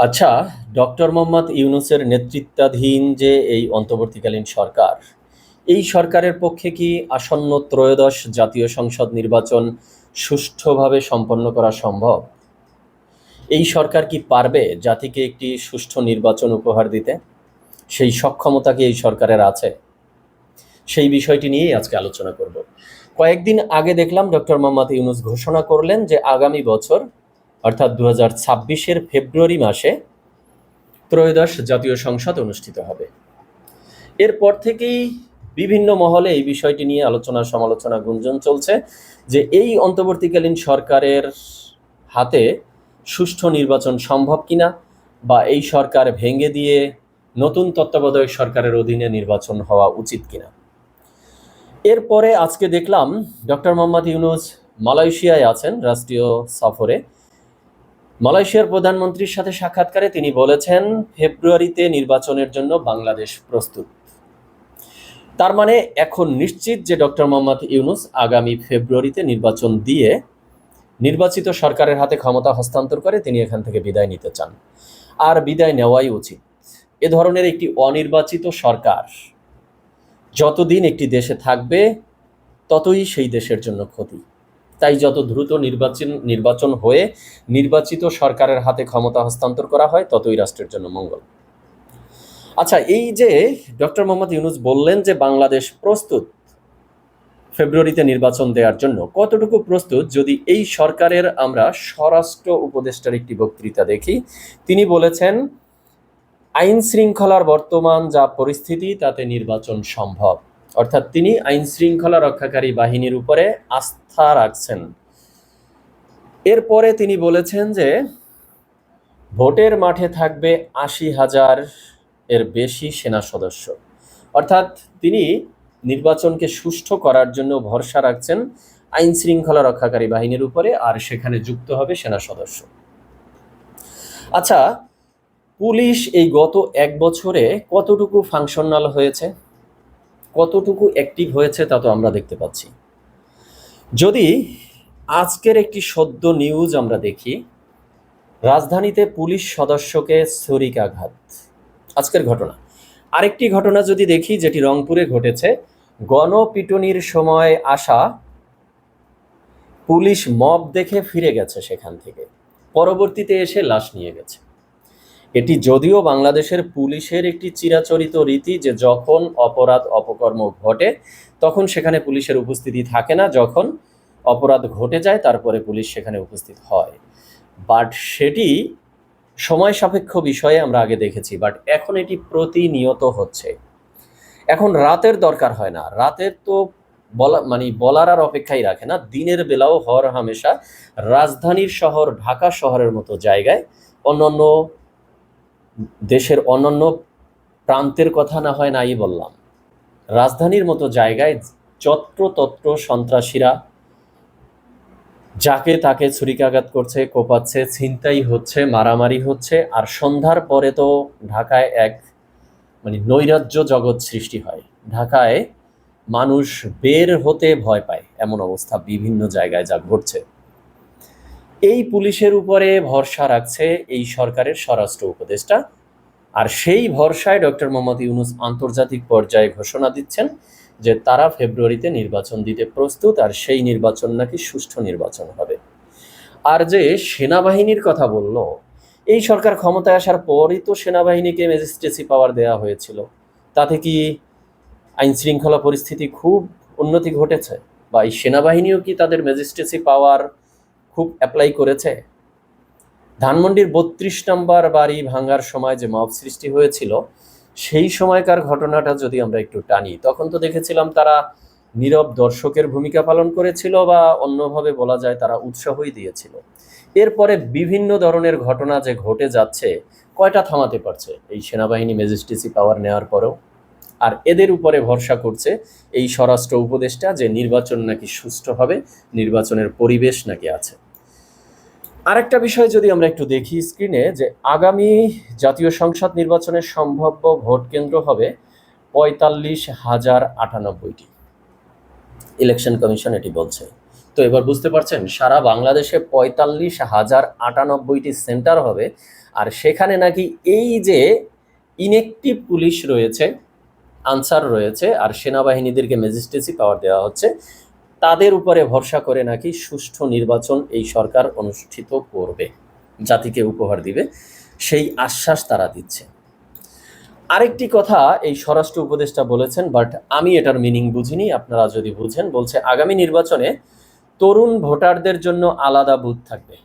আচ্ছা ডক্টর মোহাম্মদ ইউনুসের নেতৃত্বাধীন যে এই অন্তর্বর্তীকালীন সরকার, এই সরকারের পক্ষে কি আসন্ন ত্রয়োদশ জাতীয় সংসদ নির্বাচন সুষ্ঠুভাবে সম্পন্ন করা সম্ভব? এই সরকার কি পারবে জাতিকে একটি সুষ্ঠু নির্বাচন উপহার দিতে? সেই সক্ষমতা কি এই সরকারের আছে? সেই বিষয়টি নিয়েই আজকে আলোচনা করব। কয়েকদিন আগে দেখলাম ডক্টর মোহাম্মদ ইউনুস ঘোষণা করলেন যে আগামী বছর অর্থাৎ দু হাজার ছাব্বিশের ফেব্রুয়ারি মাসে ত্রয়োদশ জাতীয় সংসদ অনুষ্ঠিত হবে। এরপর থেকেই বিভিন্ন মহলে এই বিষয়টি নিয়ে আলোচনা, সমালোচনা, গুঞ্জন চলছে যে এই অন্তর্বর্তীকালীন সরকারের হাতে সুষ্ঠু নির্বাচন সম্ভব কিনা বা এই সরকার ভেঙে দিয়ে নতুন তত্ত্বাবধায়ক সরকারের অধীনে নির্বাচন হওয়া উচিত কিনা। এরপরে আজকে দেখলাম ডক্টর মোহাম্মদ ইউনুস মালয়েশিয়ায় আছেন রাষ্ট্রীয় সফরে। মালয়েশিয়ার প্রধানমন্ত্রীর সাথে সাক্ষাৎকারে তিনি বলেছেন, ফেব্রুয়ারিতে নির্বাচনের জন্য বাংলাদেশ প্রস্তুত। তার মানে এখন নিশ্চিত যে ডক্টর মোহাম্মদ ইউনুস আগামী ফেব্রুয়ারিতে নির্বাচন দিয়ে নির্বাচিত সরকারের হাতে ক্ষমতা হস্তান্তর করে তিনি এখান থেকে বিদায় নিতে চান। আর বিদায় নেওয়াই উচিত। এ ধরনের একটি অনির্বাচিত সরকার যতদিন একটি দেশে থাকবে, ততই সেই দেশের জন্য ক্ষতি। তাই যত দ্রুত নির্বাচন নির্বাচন হয়ে নির্বাচিত সরকারের হাতে ক্ষমতা হস্তান্তর করা হয়, ততই রাষ্ট্রের জন্য মঙ্গল। আচ্ছা এই যে ডক্টর মোহাম্মদ ইউনুস বললেন যে বাংলাদেশ প্রস্তুত ফেব্রুয়ারিতে নির্বাচন দেওয়ার জন্য, কতটুকু প্রস্তুত? যদি এই সরকারের আমরা স্বরাষ্ট্র উপদেষ্টার একটি বক্তৃতা দেখি, তিনি বলেছেন, আইন শৃঙ্খলার বর্তমান যা পরিস্থিতি, তাতে নির্বাচন সম্ভব। অর্থাৎ তিনি আইন শৃঙ্খলা রক্ষাকারী বাহিনীর উপরে আস্থা রাখছেন। এরপরে তিনি বলেছেন যে, ভোটের মাঠে থাকবে আশি হাজার এর বেশি সেনা সদস্য। অর্থাৎ তিনি নির্বাচনকে সুষ্ঠু করার জন্য ভরসা রাখছেন আইন শৃঙ্খলা রক্ষাকারী বাহিনীর উপরে, আর সেখানে যুক্ত হবে সেনা সদস্য। আচ্ছা পুলিশ এই গত এক বছরে কতটুকু ফাংশনাল হয়েছে? কতটুকু অ্যাক্টিভ হয়েছে তা তো আমরা দেখতে পাচ্ছি। যদি আজকের একটি সদ্য নিউজ আমরা দেখি, রাজধানীতে পুলিশ সদস্যকে ছুরিকাঘাত। আজকের ঘটনা। আরেকটি ঘটনা যদি দেখি, যেটি রংপুরে ঘটেছে, গণপিটুনির সময় আসা পুলিশ মব দেখে ফিরে গেছে সেখান থেকে। পরবর্তীতে এসে লাশ নিয়ে গেছে। এটি যদিও বাংলাদেশের পুলিশের একটি চিরাচরিত রীতি যে যখন অপরাধ অপকর্ম ঘটে, তখন সেখানে পুলিশের উপস্থিতি থাকে না। যখন অপরাধ ঘটে যায়, তারপরে পুলিশ সেখানে উপস্থিত হয়। বাট সেটি সময় সাপেক্ষ বিষয়ে আমরা আগে দেখেছি, বাট এখন এটি প্রতিনিয়ত হচ্ছে। এখন রাতের দরকার হয় না। রাতের তো বলা মানে বলার আর অপেক্ষাই রাখে না। দিনের বেলাও হর হামেশা রাজধানীর শহর, ঢাকা শহরের মতো জায়গায় অন্যান্য দেশের অন্যান্য প্রান্তের কথা না হয় নাই বললাম। রাজধানীর মতো জায়গায় যত্রতত্র সন্ত্রাসীরা যাকে তাকে ছুরিকাঘাত করছে, কোপাচ্ছে, ছিনতাই হচ্ছে, মারামারি হচ্ছে, আর সন্ধ্যার পরে তো ঢাকায় এক মানে নৈরাজ্য জগৎ সৃষ্টি হয়। ঢাকায় মানুষ বের হতে ভয় পায় এমন অবস্থা বিভিন্ন জায়গায় যা ঘটছে। এই পুলিশের উপরে ভরসা রাখছে এই সরকারের স্বরাষ্ট্র উপদেষ্টা। আর সেই ভরসায় ডক্টর মোহাম্মদ ইউনুস আন্তর্জাতিক পর্যায়ে ঘোষণা দিচ্ছেন যে তারা ফেব্রুয়ারিতে নির্বাচন দিতে প্রস্তুত, আর সেই নির্বাচন নাকি সুষ্ঠু নির্বাচন হবে। আর যে সেনাবাহিনীর কথা বলল, এই সরকার ক্ষমতায় আসার পরই তো সেনাবাহিনীকে ম্যাজিস্ট্রেসি পাওয়ার দেওয়া হয়েছিল। তাতে কি আইন শৃঙ্খলা পরিস্থিতি খুব উন্নতি ঘটেছে? বা এই সেনাবাহিনীও কি তাদের ম্যাজিস্ট্রেসি পাওয়ার খুব অ্যাপ্লাই করেছে। ধানমন্ডির বত্রিশ নম্বর বাড়ি ভাঙার সময় যে মব সৃষ্টি হয়েছিল, সেই সময়কার ঘটনাটা যদি আমরা একটু টানি, তখন তো দেখেছিলাম তারা নীরব দর্শকের ভূমিকা পালন করেছিল বা অন্যভাবে বলা যায় তারা উৎসাহই দিয়েছিল। এরপরে বিভিন্ন ধরনের ঘটনা যে ঘটে যাচ্ছে, কয়টা থামাতে পারছে এই সেনাবাহিনী ম্যাজিস্ট্রেসি পাওয়ার নেওয়ার পরেও? আর এদের উপরে ভরসা করছে এই স্বরাষ্ট্র উপদেষ্টা যে নির্বাচন নাকি সুষ্ঠু হবে, নির্বাচনের পরিবেশ নাকি আছে। আরেকটা বিষয় যদি আমরা একটু দেখি স্ক্রিনে যে আগামী জাতীয় সংসদ নির্বাচনের সম্ভাব্য ভোট কেন্দ্র হবে পঁয়তাল্লিশ হাজার আটানব্বইটি। ইলেকশন কমিশন এটি বলছে। তো এবার বুঝতে পারছেন, সারা বাংলাদেশে পঁয়তাল্লিশ হাজার আটানব্বইটি সেন্টার হবে, আর সেখানে নাকি এই যে ইনেকটিভ পুলিশ রয়েছে আনসার রয়েছে আর সেনাবাহিনীদেরকে ম্যাজিস্ট্রেসি পাওয়ার দেওয়া হচ্ছে। তাদের উপরে ভরসা করে নাকি সুষ্ঠু নির্বাচন এই সরকার অনুষ্ঠিত করবে, জাতিকে উপহার দিবে, সেই আশ্বাস তারা দিচ্ছে। আরেকটি কথা এই স্বরাষ্ট্র উপদেষ্টা বলেছেন, বাট আমি এটার মিনিং বুঝিনি, আপনারা যদি বুঝেন, বলছে আগামী নির্বাচনে তরুণ ভোটারদের জন্য আলাদা বুথ থাকবে।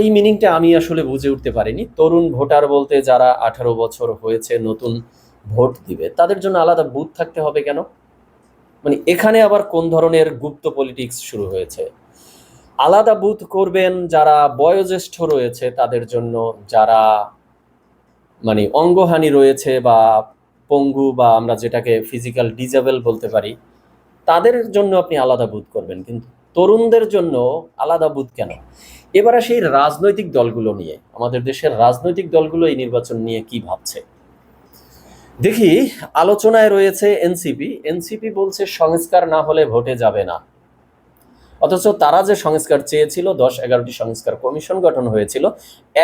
এই মিনিংটা আমি আসলে বুঝে উঠতে পারিনি। তরুণ ভোটার বলতে যারা আঠারো বছর হয়েছে, নতুন ভোট দিবে, তাদের জন্য আলাদা বুথ থাকতে হবে কেন? মানে এখানে আবার কোন ধরনের গুপ্ত পলিটিক্স শুরু হয়েছে? আলাদা বুথ করবেন যারা বয়োজ্যেষ্ঠ রয়েছে, তাদের জন্য যারা মানে অঙ্গহানি রয়েছে বা পঙ্গু বা আমরা যেটাকে ফিজিক্যাল ডিজেবল বলতে পারি, তাদের জন্য আপনি আলাদা বুথ করবেন। কিন্তু তরুণদের জন্য আলাদা বুথ কেন? এবার সেই রাজনৈতিক দলগুলো নিয়ে। আমাদের দেশের রাজনৈতিক দলগুলো এই নির্বাচন নিয়ে কি ভাবছে? দেখি, আলোচনায় রয়েছে এনসিপি। এনসিপি বলছে সংস্কার না হলে ভোটে যাবে না। অথচ তারা যে সংস্কার চেয়েছিল, দশ এগারোটি সংস্কার কমিশন গঠন হয়েছিল,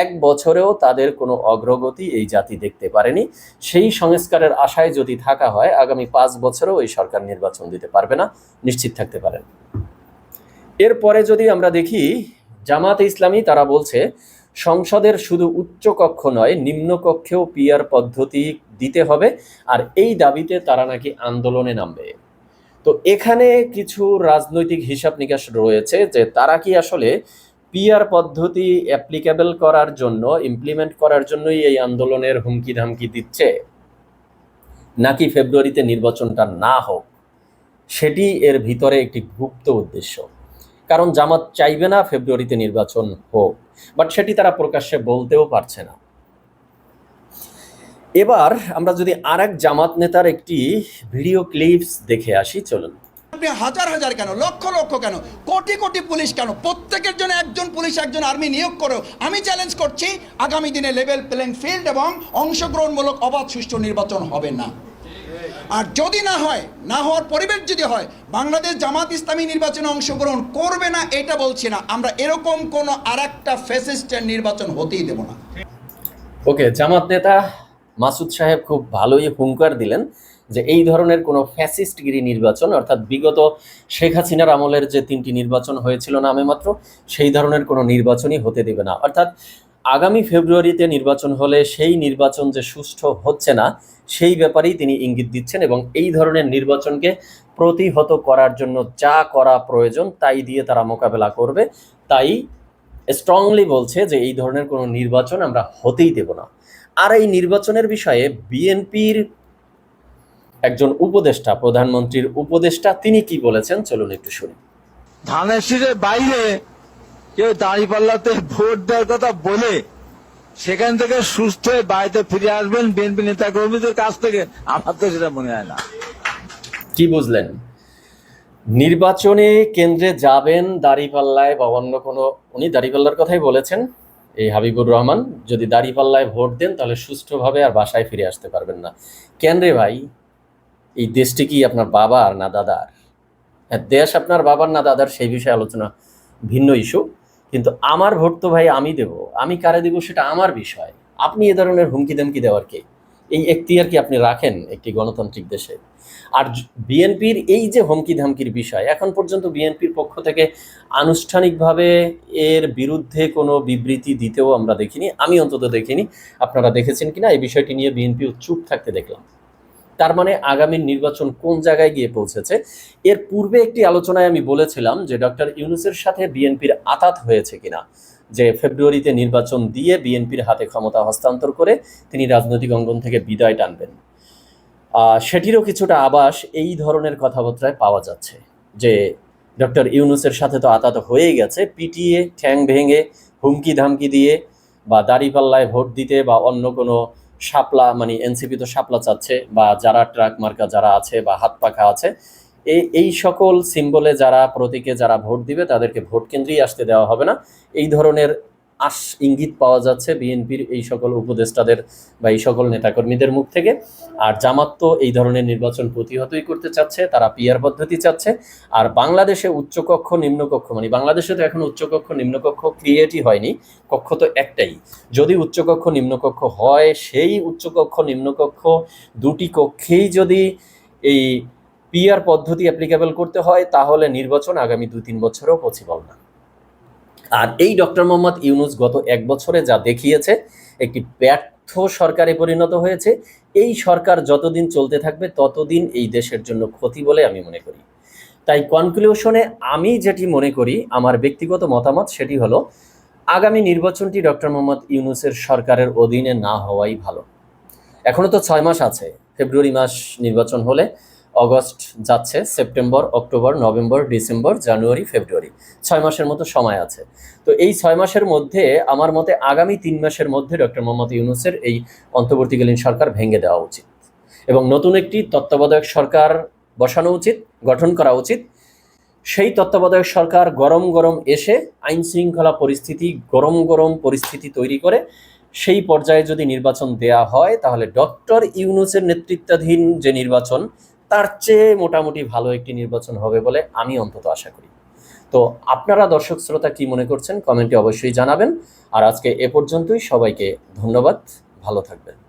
এক বছরেও তাদের কোনো অগ্রগতি এই জাতি দেখতে পারেনি। সেই সংস্কারের আশায় যদি থাকা হয়, আগামী পাঁচ বছরেও এই সরকার নির্বাচন দিতে পারবে না। নিশ্চিত থাকতে পারেন। এরপরে যদি আমরা দেখি, জামাত ইসলামী তারা বলছে, সংসদের শুধু উচ্চ কক্ষ নয়, নিম্নকক্ষেও পিয়ার পদ্ধতি দিতে হবে, আর এই দাবিতে তারা নাকি আন্দোলনে নামবে। তো এখানে কিছু রাজনৈতিক হিসাব নিকাশ রয়েছে যে তারা কি আসলে পিয়ার পদ্ধতি অ্যাপ্লিকেবল করার জন্য ইমপ্লিমেন্ট করার জন্যই এই আন্দোলনের হুমকি ধামকি দিচ্ছে? নাকি ফেব্রুয়ারিতে নির্বাচনটা না হোক, সেটি এর ভিতরে একটি গুপ্ত উদ্দেশ্য। কারণ জামাত চাইবে না ফেব্রুয়ারিতে নির্বাচন হোক, বাট সেটি তারা প্রকাশ্যে বলতেও পারছে না। এবার আমরা যদি আর এক জামাত নেতার একটি ভিডিও ক্লিপস দেখে আসি চলুন। আপনি হাজার হাজার কেন লক্ষ লক্ষ কেন কোটি কোটি পুলিশ কেন প্রত্যেকের জন্য একজন পুলিশ একজন আর্মি নিয়োগ করো। আমি চ্যালেঞ্জ করছি আগামী দিনে লেভেল প্লেইং ফিল্ড এবং অংশগ্রহণমূলক অবাধ সুষ্ঠু নির্বাচন হবে না। আর যদি না হয় না হওয়ার পরিবেশ যদি হয় বাংলাদেশ জামাত ইসলামী নির্বাচনে অংশগ্রহণ করবে না এটা বলছি না। আমরা এরকম কোনো আর একটা ফেসিস্টের নির্বাচন হতেই দেব না। ওকে জামাত নেতা মাসুদ সাহেব খুব ভালোই হুঙ্কার দিলেন যে এই ধরনের কোনো ফ্যাসিস্টগিরি নির্বাচন, অর্থাৎ বিগত শেখ হাসিনার আমলের যে তিনটি নির্বাচন হয়েছিল নামে মাত্র, সেই ধরনের কোনো নির্বাচনই হতে দেবে না। অর্থাৎ আগামী ফেব্রুয়ারিতে নির্বাচন হলে সেই নির্বাচন যে সুষ্ঠু হচ্ছে না, সেই ব্যাপারেই তিনি ইঙ্গিত দিচ্ছেন এবং এই ধরনের নির্বাচনকে প্রতিহত করার জন্য যা করা প্রয়োজন তাই দিয়ে তারা মোকাবেলা করবে। তাই স্ট্রংলি বলছে যে এই ধরনের কোনো নির্বাচন আমরা হতেই দেব না। আর এই নির্বাচনের বিষয়ে বিএনপির একজন উপদেষ্টা প্রধানমন্ত্রীর উপদেষ্টা তিনি কি বলেছেন? চলুন একটু শুনি। ধানের শীষের বাইরে কেউ দাঁড়িপাল্লাতে ভোট দেওয়ার কথা বলে সেখান থেকে সুস্থ হয়ে বাড়িতে ফিরে আসবেন বিএনপি নেতা কর্মীদের কাছ থেকে। আমার তো সেটা মনে হয় না। কি বুঝলেন? নির্বাচনে কেন্দ্রে যাবেন দাঁড়িপাল্লায় বা অন্য কোনো উনি দাড়িপাল্লার কথাই বলেছেন। এই হাবিবুর রহমান যদি দাঁড়িপাল্লায় ভোট দেন, তাহলে সুষ্ঠুভাবে আর বাসায় ফিরে আসতে পারবেন না। কেন রে ভাই? এই দেশটি কি আপনার বাবার না দাদার? হ্যাঁ দেশ আপনার বাবার না দাদার সেই বিষয়ে আলোচনা ভিন্ন ইস্যু। কিন্তু আমার ভোট তো ভাই আমি দেব। আমি কারে দেব সেটা আমার বিষয়। আপনি এ ধরনের হুমকি দেমকি দেওয়ার কে? এই এখতিয়ার কি আপনি রাখেন একটি গণতান্ত্রিক দেশে? আর বিএনপির এই যে হুমকি ধামকির বিষয়, এখন পর্যন্ত বিএনপির পক্ষ থেকে আনুষ্ঠানিকভাবে এর বিরুদ্ধে কোনো বিবৃতি দিতেও আমরা দেখিনি, আমি অন্তত দেখিনি। আপনারা দেখেছেন কিনা? এই বিষয়টি নিয়ে বিএনপিও চুপ থাকতে দেখলাম। তার মানে আগামী নির্বাচন কোন জায়গায় গিয়ে পৌঁছেছে? এর পূর্বে একটি আলোচনায় আমি বলেছিলাম যে ডক্টর ইউনুসের সাথে বিএনপির আতাত হয়েছে কিনা। যে ফেব্রুয়ারিতে নির্বাচন দিয়ে বিএনপির হাতে ক্ষমতা হস্তান্তর করে তিনি রাজনৈতিক অঙ্গন থেকে বিদায় টানবেন। সেটিরও কিছুটা আবাস এই ধরনের কথাবার্তায় পাওয়া যাচ্ছে যে ডক্টর ইউনুসের সাথে তো আতাত হয়েই গেছে, পিটিয়ে, ঠ্যাং ভেঙে, হুমকি ধামকি দিয়ে বা দাড়িপাল্লায় ভোট দিতে বা অন্য কোনো শাপলা মানে এনসিপি তো শাপলা চাচ্ছে বা যারা ট্রাক মার্কা যারা আছে বা হাত পাখা আছে এই এই সকল সিম্বলে যারা প্রতীকে যারা ভোট দিবে, তাদেরকে ভোট কেন্দ্রেই আসতে দেওয়া হবে না। এই ধরনের আশ ইঙ্গিত পাওয়া যাচ্ছে বিএনপির এই সকল উপদেষ্টাদের বা এই সকল নেতাকর্মীদের মুখ থেকে। আর জামাত তো এই ধরনের নির্বাচন প্রতিহতই করতে চাচ্ছে, তারা পিয়ার পদ্ধতি চাচ্ছে। আর বাংলাদেশে উচ্চকক্ষ, নিম্নকক্ষ মানে বাংলাদেশে তো এখন উচ্চকক্ষ, নিম্নকক্ষ ক্রিয়েটই হয়নি, কক্ষ তো একটাই। যদি উচ্চকক্ষ, নিম্নকক্ষ হয়, সেই উচ্চকক্ষ, নিম্নকক্ষ দুটি কক্ষেই যদি এই পিআর পদ্ধতি অ্যাপ্লিকেবল করতে হয়, তাহলে নির্বাচন আগামী দুই তিন বছরেও পসিবল না। আর এই ডক্টর মোহাম্মদ ইউনুস গত এক বছরে যা দেখিয়েছে, একটি ব্যর্থ সরকারে পরিণত হয়েছে। এই সরকার যতদিন চলতে থাকবে, ততদিন এই দেশের জন্য ক্ষতি বলে আমি মনে করি। তাই কনক্লুশনে আমি যেটি মনে করি, আমার ব্যক্তিগত মতামত সেটি হলো, আগামী নির্বাচনটি ডক্টর মোহাম্মদ ইউনুসের সরকারের অধীনে না হওয়াই ভালো। এখনও তো ছয় মাস আছে, ফেব্রুয়ারি মাস নির্বাচন হলে অগস্ট যাচ্ছে, September, October, November, December, January, February. ছয় মাসের মতো সময় আছে। তো এই ছয় মাসের মধ্যে আমার মতে আগামী তিন মাসের মধ্যে ডক্টর মোহাম্মদ ইউনুসের এই অন্তর্বর্তীকালীন সরকার ভেঙে দেওয়া উচিত। এবং নতুন একটি তত্ত্বাবধায়ক সরকার বসানো উচিত, গঠন করা উচিত। সেই তত্ত্বাবধায়ক সরকার গরম গরম এসে আইন শৃঙ্খলা পরিস্থিতি, গরম গরম পরিস্থিতি তৈরি করে সেই পর্যায়ে যদি নির্বাচন দেয়া হয়, তাহলে ডক্টর ইউনুসের নেতৃত্বাধীন যে নির্বাচন তার চেয়ে মোটামুটি ভালো একটি নির্বাচন হবে বলে আমি অন্তত আশা করি। তো আপনারা দর্শক শ্রোতা কি মনে করছেন, কমেন্টে অবশ্যই জানাবেন। আর আজকে এ পর্যন্তই, সবাইকে ধন্যবাদ, ভালো থাকবেন।